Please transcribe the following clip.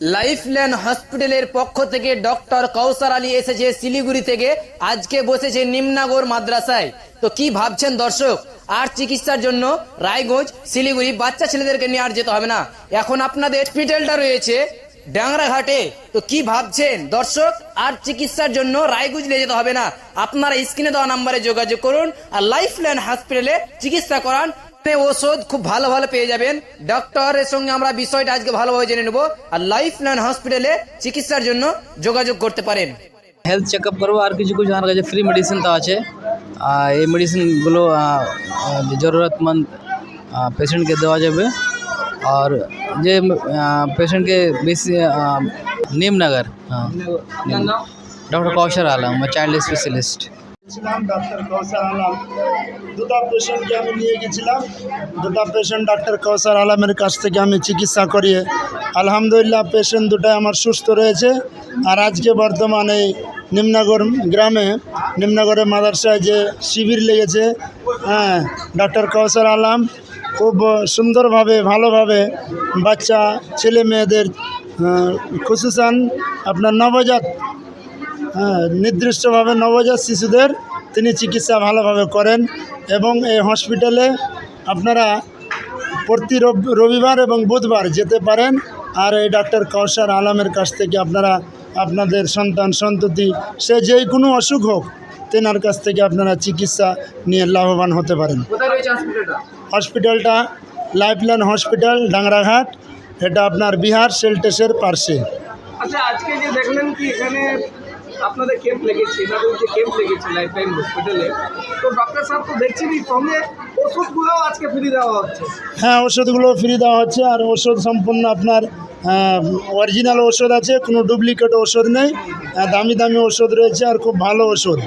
লাইফল্যান্ড হসপিটালের পক্ষ থেকে ডক্টর কৌসার আলী এসেছে শিলিগুড়ি থেকে। আজকে বসেছে নিমনাগর মাদ্রাসায়। তো কি ভাবছেন দর্শক? আর চিকিৎসার জন্য রায়গঞ্জ, শিলিগুড়ি বাচ্চা ছেলেদেরকে নিয়ে আর যেতে হবে না। এখন আপনাদের হসপিটালটা রয়েছে ডাংরাঘাটে। তো কি ভাবছেন? দর্শক, আর চিকিৎসার জন্য রায়গঞ্জ নিয়ে যেতে হবে না। আপনারা স্ক্রিনে দেওয়া নাম্বারে যোগাযোগ করুন আর লাইফল্যান্ড হসপিটালে চিকিৎসা করান। আপনি ওষুধ খুব ভালো ভালো পেয়ে যাবেন ডক্টরের সঙ্গে আমরা বিষয়টা আজকে ভালোভাবে জেনে নেব আর লাইফ লাইন হসপিটালে চিকিৎসার জন্য যোগাযোগ করতে পারেন হেলথ চেক আপ করব আর কিছু কিছু আমার কাছে ফ্রি মেডিসিন তো আছে আর এই মেডিসিনগুলো জরুরতমন্দ পেশেন্টকে দেওয়া যাবে আর যে পেশেন্টকে বেশি নিমনগর হ্যাঁ doctor Kaushal Alam child specialist ছিলাম ডাক্তার কৌসার আলম। দুটা পেশেন্টকে আমি নিয়ে গেছিলাম দুটা পেশেন্ট ডাক্তার কৌসার আলমের কাছ থেকে আমি চিকিৎসা করিয়ে, আলহামদুলিল্লাহ পেশেন্ট দুটাই আমার সুস্থ রয়েছে। আর আজকে বর্তমানে নিমনগর গ্রামে নিম্নগরের মাদ্রাসায় যে শিবির লেগেছে হ্যাঁ ডাক্তার কৌসার আলম খুব সুন্দরভাবে, ভালোভাবে বাচ্চা, ছেলে মেয়েদের খুশুসান আপনার নবজাত নির্দিষ্টভাবে নবজাত শিশুদের তিনি চিকিৎসা ভালোভাবে করেন এবং এই হসপিটালে আপনারা প্রতি রবিবার এবং বুধবার যেতে পারেন। আর এই ডাক্তার কৌশার আলমের কাছ থেকে আপনারা আপনাদের সন্তান সন্ততি সে যেই কোনো অসুখ হোক তেনার কাছ থেকে আপনারা চিকিৎসা নিয়ে লাভবান হতে পারেন। হসপিটালটা? হসপিটালটা লাইফলাইন হসপিটাল ডাংরাঘাট। এটা আপনার বিহার সেলটেসের পার্শ্বে। আচ্ছা আজকে যে দেখলেন কি এখানে আপনাদের ক্যাম্প লেগেছে যে ক্যাম্প লেগেছে লাইফলাইন হসপিটালে তো ডাক্তার সাহেব তো দেখছেনই সঙ্গে ওষুধগুলোও আজকে ফ্রি দেওয়া হচ্ছে। হ্যাঁ ওষুধগুলো ফ্রি দেওয়া হচ্ছে আর ওষুধ সম্পূর্ণ আপনার অরিজিনাল ওষুধ আছে, কোনো ডুপ্লিকেট ওষুধ নেই। দামি দামি ওষুধ রয়েছে আর খুব ভালো ওষুধ।